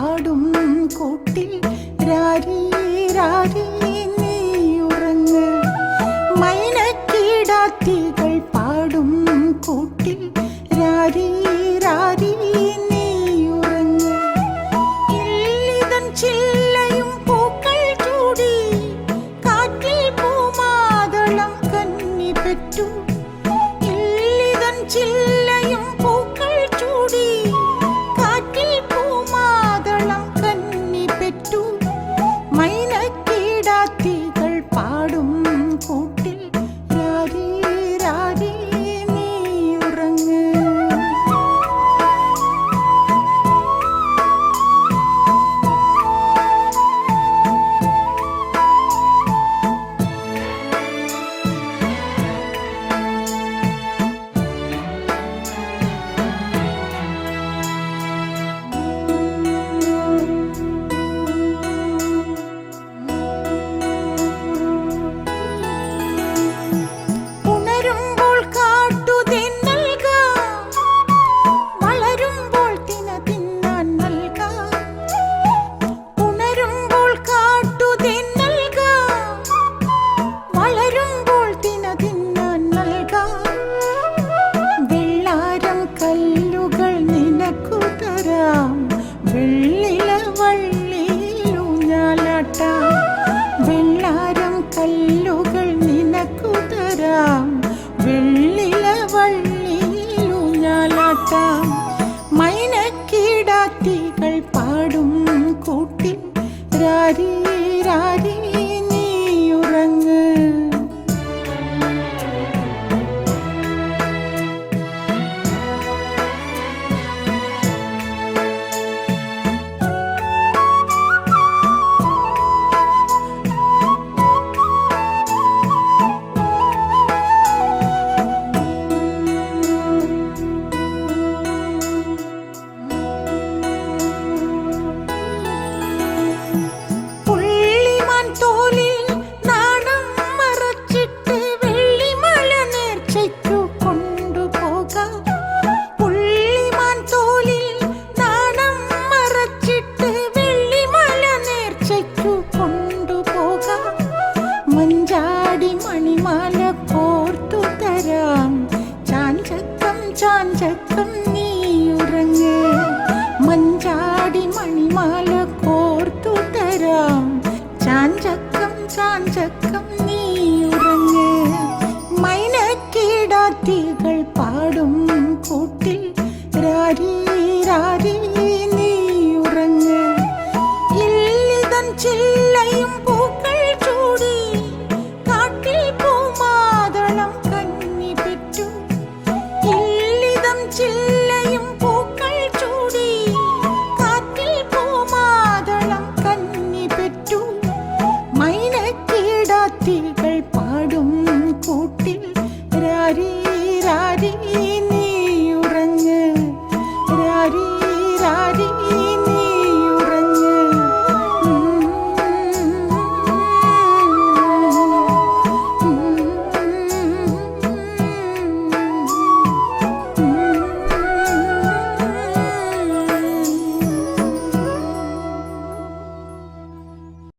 ആടും കൂട്ടിൽ. രാരീ രാരീ മൈനക്കീടാത്തികൾ പാടും കൂട്ടിൽ. രാരീ രാരീ ചില്ല മൈനക്കീടാത്തികൾ പാടും കൂട്ടി രാരീ ചാഞ്ചക്കം നീ ഉറങ്ങ് മൈനക്കീടാത്തികൾ പാടും കൂട്ടിൽ. രാരി രാരി നീ ഉറങ്ങ് ഇല്ലിതം ചില്ല രാരീ നീ ഉറങ്ങ് രാരീ